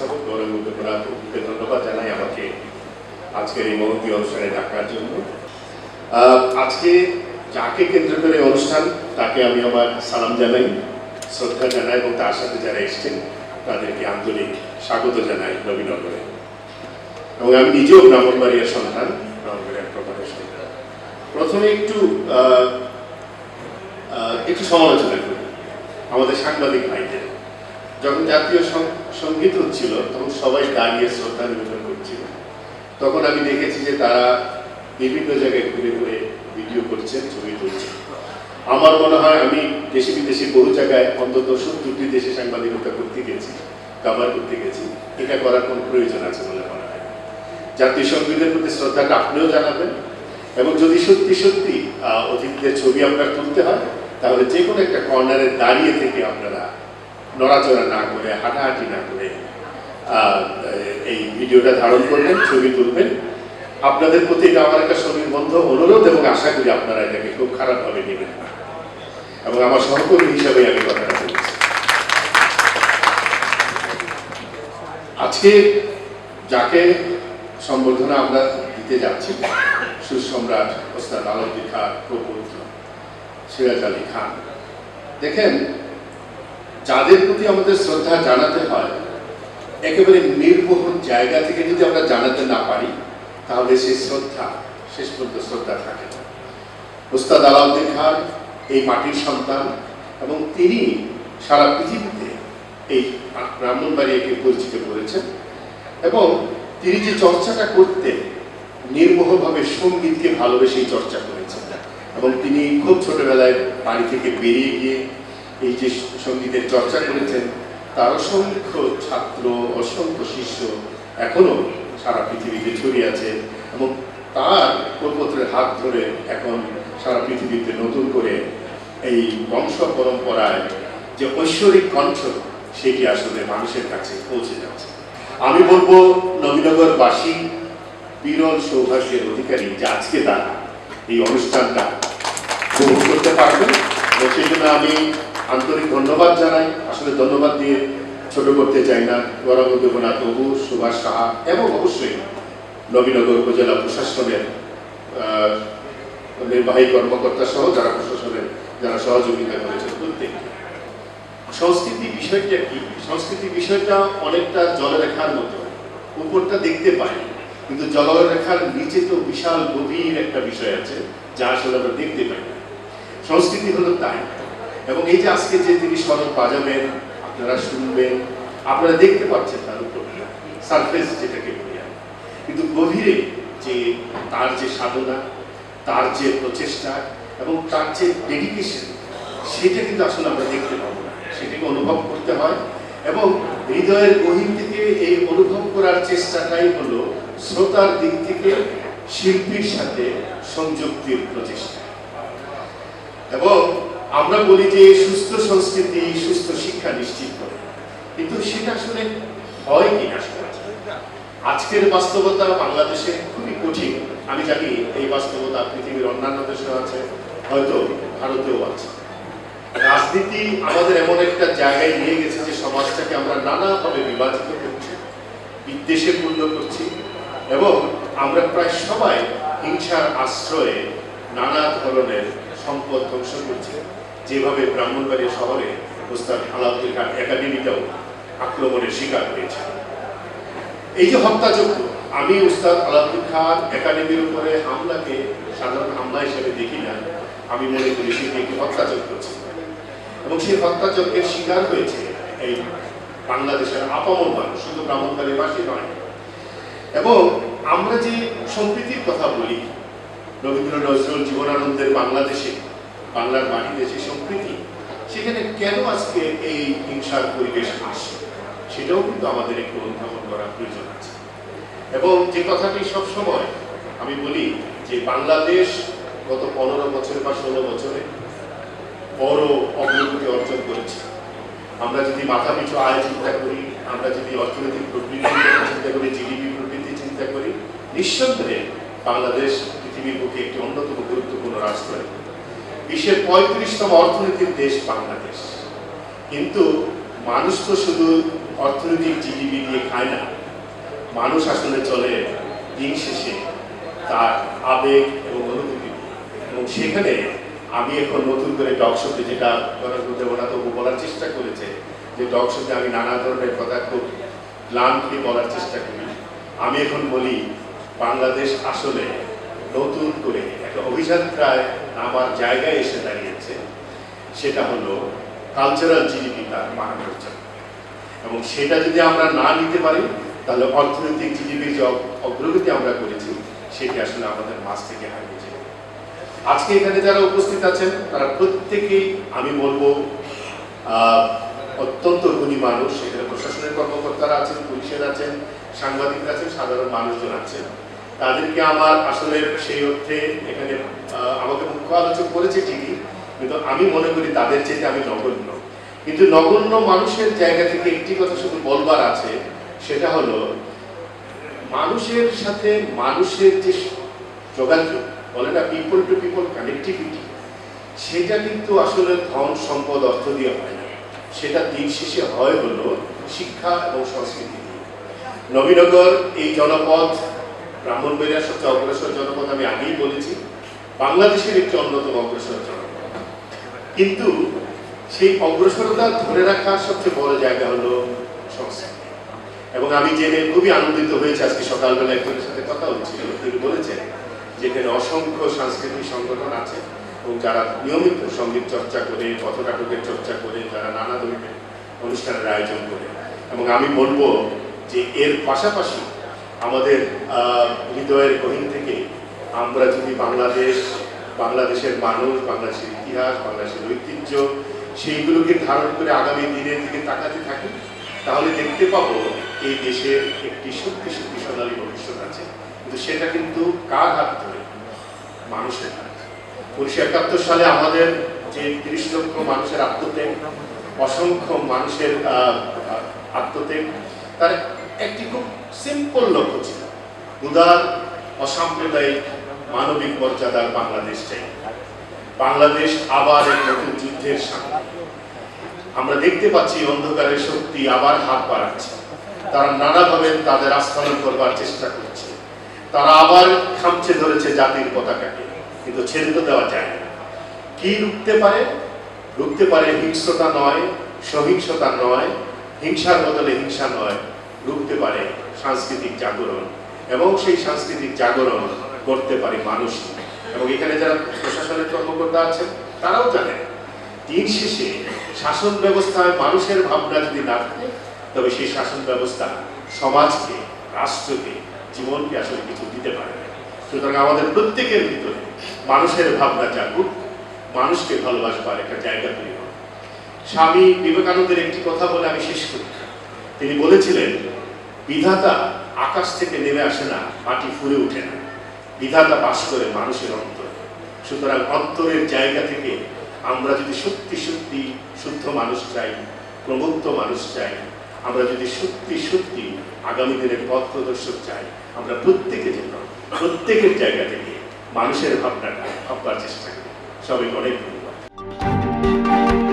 উপস্থাপক গৌরব মুখোপাধ্যায়কে ধন্যবাদ জানাই আমাকে আজকের এই মহতী অনুষ্ঠানে ডাকার জন্য। আজকে যাকে কেন্দ্র করে অনুষ্ঠান, তাকে আমি আমার সালাম জানাই, শ্রদ্ধা জানাই এবং তার সাথে যারা এসছেন, তাদেরকে আন্তরিক স্বাগত জানাই নবীনগরে। এবং আমি নিজেও ব্রাহ্মণবাড়িয়ার সন্তান, ব্রাহ্মণবাড়িয়ার প্রপারের সন্তান। প্রথমে একটু একটু সমালোচনা করি, আমাদের সাংবাদিক ভাইদের। যখন জাতীয় সংগীত হচ্ছিল তখন সবাই দাঁড়িয়ে শ্রদ্ধা নিবেদন করছিল। তখন আমি দেখেছি যে তারা বিভিন্ন জায়গায় ঘুরে ঘুরে ভিডিও করছেন, ছবি তুলছেন। আমার মনে হয় আমি দেশে বিদেশে বহু জায়গায়, অন্তত সত্তরটি দেশে সাংবাদিকতা করতে গেছি কাভার করতে গেছি। এটা করার কোনো প্রয়োজন আছে বলে মনে হয়। জাতীয় সঙ্গীতের প্রতি শ্রদ্ধাটা আপনিও জানাবেন, এবং যদি সত্যি সত্যি অতিথিদের ছবি আপনার তুলতে হয়, তাহলে যে কোনো একটা কর্নারে দাঁড়িয়ে থেকে আপনারা নড়াচড়া না করে, হাঁটাহাঁটি না করে এই ভিডিওটা ধারণ করবেন, ছবি তুলবেন। আপনাদের প্রতি এটা আমার একটা বন্ধ অনুরোধ এবং আশা করি আপনারা এটাকে খুব খারাপভাবে নেবেন না। এবং আমার সহকর্মী হিসাবে আমি কথাটা বলছি। আজকে যাকে সম্বর্ধনা আমরা দিতে যাচ্ছি, সুসম্রাট ওস্তাদ আলমগীর খান, প্রপুত্র সিরাজ আলী খান। দেখেন যাদের প্রতি আমাদের শ্রদ্ধা জানাতে হয়, একেবারে নির্বহ জায়গা থেকে যদি আমরা জানাতে না পারি, তাহলে সেই শ্রদ্ধা, শেষ পর্যন্ত শ্রদ্ধা থাকে না। উস্তাদ আলাউদ্দিন খান, এই মাটির সন্তান, এবং তিনি সারা পৃথিবীতে এই ব্রাহ্মণবাড়িয়াকে পরিচিত করেছেন, এবং তিনি যে চর্চাটা করতেন, নির্মোহভাবে সঙ্গীতকে ভালোবেসেই চর্চা করেছেন। এবং তিনি খুব ছোটবেলায় বাড়ি থেকে বেরিয়ে গিয়ে এই যে সঙ্গীতের চর্চা করেছেন তার অসংখ্য ছাত্র, অসংখ্য শিষ্য এখনও সারা পৃথিবীতে ছড়িয়ে আছে এবং তার প্রপত্রের হাত ধরে এখন সারা পৃথিবীতে নতুন করে এই বংশ পরম্পরায় যে ঐশ্বরিক কণ্ঠ, সেটি আসলে মানুষের কাছে পৌঁছে যাচ্ছে। আমি বলব, নবীনগরবাসী বিরল সৌভাগ্যের অধিকারী যে আজকে তারা এই অনুষ্ঠানটা উপভোগ করতে পারবেন। সেই জন্য আমি আন্তরিক ধন্যবাদ জানাই। আসলে ধন্যবাদ দিয়ে ছোট করতে চাই না। গৌরব দেবনাথ বাবু, সুভাষ সাহা এবং অবশ্যই নবীনগর উপজেলা প্রশাসনের নির্বাহী কর্মকর্তা সহ যারা প্রশাসনের, যারা সহযোগিতা করেছেন প্রত্যেক। সংস্কৃতি বিষয়টা কি? সংস্কৃতি বিষয়টা অনেকটা জলরেখার মতো। উপরটা দেখতে পাই, কিন্তু জলরেখার নিচে তো বিশাল গভীর একটা বিষয় আছে, যা আসলে আমরা দেখতে পাই না। সংস্কৃতি হলো তাই। এবং এই যে আজকে যে তিনি স্মরণ বাজাবেন, আপনারা শুনবেন, আপনারা দেখতে পাচ্ছেন তার উপর সারফেস যেটাকে বলি কিন্তু গভীরে যে তার যে সাধনা, তার যে প্রচেষ্টা এবং তার যে ডেডিকেশন সেটা কিন্তু আসলে আমরা দেখতে পাবো না। সেটাকে অনুভব করতে হয় এবং হৃদয়ের গহীন থেকে এই অনুভব করার চেষ্টাটাই হলো শ্রোতার দিক থেকে শিল্পীর সাথে সংযুক্তির প্রচেষ্টা। এবং আমরা বলি যে সুস্থ সংস্কৃতি, সুস্থ শিক্ষা নিশ্চিত করে। কিন্তু সেটা আসলে হয় কি না। আজকের বাস্তবতা বাংলাদেশে খুবই কঠিন। আমি জানি এই বাস্তবতা পৃথিবীর অন্যান্য দেশেও আছে, হয়তো ভারতেও আছে। রাজনীতি আমাদের এমন একটা জায়গায় নিয়ে গেছে যে সমাজটাকে আমরা নানাভাবে বিভাজিত করছি, বিদ্বেষে পূর্ণ করছি, এবং আমরা প্রায় সবাই হিংসার আশ্রয়ে নানা ধরনের সম্পদ ধ্বংস করছি। যেভাবে ব্রাহ্মণবাড়িয়া শহরে ওস্তাদ আলাউদ্দিন খান একাডেমিটাও আক্রমণের শিকার হয়েছে। এই যে হত্যাযজ্ঞ, আমি উস্তাদ আলাউদ্দিন খান একাডেমির উপরে হামলাকে, সাধারণ হামলা হিসেবে দেখি না, আমি মনে করি সেটি একটি হত্যাযজ্ঞ ছিল। এবং সেই হত্যাযজ্ঞের শিকার হয়েছে এই বাংলাদেশের আপামর মানুষ, শুধু ব্রাহ্মণবাড়িবাসী নয়। এবং আমরা যে সম্প্রীতির কথা বলি রবীন্দ্র নজরুল জীবনানন্দের বাংলাদেশে বাংলার মাটিতে যে সম্প্রীতি, সেখানে কেন আজকে এই হিংসার পরিবেশ আসে সেটাও কিন্তু আমাদের একটু অনুধাবন করা প্রয়োজন আছে। এবং যে কথাটি সব সময় আমি বলি যে বাংলাদেশ গত পনেরো বছর বা ষোলো বছরে বড় অগ্রগতি অর্জন করেছে। আমরা যদি মাথা পিছু আয় চিন্তা করি, আমরা যদি অর্থনৈতিক প্রবৃদ্ধি চিন্তা করি, জিডিপি প্রবৃদ্ধি চিন্তা করি, নিঃসন্দেহে বাংলাদেশ পৃথিবীর বুকে একটি অন্যতম গুরুত্বপূর্ণ রাষ্ট্র। বিশ্বের পঁয়ত্রিশতম অর্থনীতির দেশ বাংলাদেশ। কিন্তু মানুষ তো শুধু অর্থনৈতিক জিডিপি দিয়ে খায় না, মানুষ আসলে চলে দিন শেষে তার আবেগ এবং অনুভূতি। এবং সেখানে আমি এখন নতুন করে টক শোতে যেটা দেবনা তবু বলার চেষ্টা করেছে, যে টক শোতে আমি নানা ধরনের কথা খুব গ্লান্টলি বলার চেষ্টা করি। আমি এখন বলি, বাংলাদেশ আসলে নতুন করে একটা অভিযাত্রায় আমার জায়গায় এসে দাঁড়িয়েছে, সেটা হলো কালচারাল জিডিপি তার জন্য। এবং সেটা যদি আমরা না নিতে পারি, তাহলে অর্থনৈতিক জিডিপির যে অগ্রগতি আমরা করেছি, সেটি আসলে আমাদের মাছ থেকে হারিয়ে যাবে আজকে এখানে যারা উপস্থিত আছেন, তারা প্রত্যেকেই আমি বলব অত্যন্ত গুণী মানুষ। এখানে প্রশাসনের কর্মকর্তারা আছেন, পুলিশের আছেন, সাংবাদিকরা আছেন, সাধারণ মানুষজন আছেন। তাদেরকে আমার আসলে সেই অর্থে এখানে আমাকে মুখ্য আলোচক করেছে ঠিকই, কিন্তু আমি মনে করি তাদের চেয়ে আমি নগণ্য। কিন্তু নগণ্য মানুষের জায়গা থেকে একটি কথা শুধু বলবার আছে, সেটা হলো, মানুষের সাথে মানুষের যে যোগাযোগ, বলে না পিপল টু পিপল কানেক্টিভিটি সেটা কিন্তু আসলে ধন, সম্পদ, অর্থ দিয়ে হয় না। সেটা দিন শেষে হয় হলো শিক্ষা এবং সংস্কৃতি নবীনগর এই জনপদ ব্রাহ্মণবাড়িয়ার সবচেয়ে অগ্রসর জনপদ আমি আগেই বলেছি, বাংলাদেশের একটি অন্যতম অগ্রসর জনপদ। কিন্তু সেই অগ্রসরতা ধরে রাখার সবচেয়ে বড় জায়গা হলো সংস্কৃতি। এবং আমি জেনে খুবই আনন্দিত হয়েছে, আজকে সকালবেলা একজনের সাথে কথা হচ্ছিল, তিনি বলেছেন যে এখানে অসংখ্য সাংস্কৃতিক সংগঠন আছে এবং যারা নিয়মিত সংগীত চর্চা করে, পথনাটকের চর্চা করে, যারা নানা ধরনের অনুষ্ঠানের আয়োজন করে। এবং আমি বলব যে এর পাশাপাশি আমাদের হৃদয়ের গহীন থেকে আমরা যদি বাংলাদেশ, বাংলাদেশের মানুষ, বাংলাদেশের ইতিহাস, বাংলাদেশের ঐতিহ্য, সেইগুলোকে ধারণ করে আগামী দিনের দিকে তাকাতে থাকি, তাহলে দেখতে পাবো এই দেশের একটি সত্যি সত্যি সোনালী ভবিষ্যৎ আছে। কিন্তু সেটা কিন্তু কার হাত ধরে? মানুষের হাত উনিশশো একাত্তর সালে আমাদের যে তিরিশ লক্ষ মানুষের আত্মত্যাগ, অসংখ্য মানুষের আত্মত্যাগ, তার একটি খুব সিম্পল লক্ষ্য ছিল। উদার, অসাম্প্রদায়িক, মানবিক মর্যাদার বাংলাদেশ চাই। বাংলাদেশ আবার এক নতুন যুদ্ধের সামনে আমরা দেখতে পাচ্ছি অন্ধকারের শক্তি আবার হাত বাড়াচ্ছে। তারা নানাভাবে তাদের আস্থান করবার চেষ্টা করছে। তারা আবার খামচে ধরেছে জাতির পতাকাকে। কিন্তু ছেড়ে তো দেওয়া যায় না। কি রুখতে পারে? রুখতে পারে হিংস্রতা নয়, সহিংসতা নয়, হিংসার বদলে হিংসা নয় রুখতে পারে সাংস্কৃতিক জাগরণ এবং সেই সাংস্কৃতিক জাগরণ করতে পারে মানুষ। এবং এখানে যারা প্রশাসনের কর্মকর্তা আছেন, তারাও জানেন, দিন শেষে শাসন ব্যবস্থায় মানুষের ভাবনা যদি না থাকে, তবে সেই শাসন ব্যবস্থা সমাজকে, রাষ্ট্রকে, জীবনকে আসলে কিছু দিতে পারে না। সুতরাং আমাদের প্রত্যেকের ভিতরে মানুষের ভাবনা জাগুক, মানুষকে ভালোবাসবার একটা জায়গা তৈরি হোক। স্বামী বিবেকানন্দের একটি কথা বলে আমি শেষ করি। তিনি বলেছিলেন, বিধাতা আকাশ থেকে নেমে আসে না, মাটি ফুলে ওঠে না। বিধাতা বাস করে মানুষের অন্তর। সুতরাং অন্তরের জায়গা থেকে আমরা যদি সত্যি সত্যি শুদ্ধ মানুষ চাই প্রমুক্ত মানুষ চাই, আমরা যদি সত্যি সত্যি আগামী দিনের পথ প্রদর্শক চাই, আমরা প্রত্যেকের জন্য, প্রত্যেকের জায়গা থেকে মানুষের ভাবনাটা ভাববার চেষ্টা করি। সবাইকে অনেক ধন্যবাদ।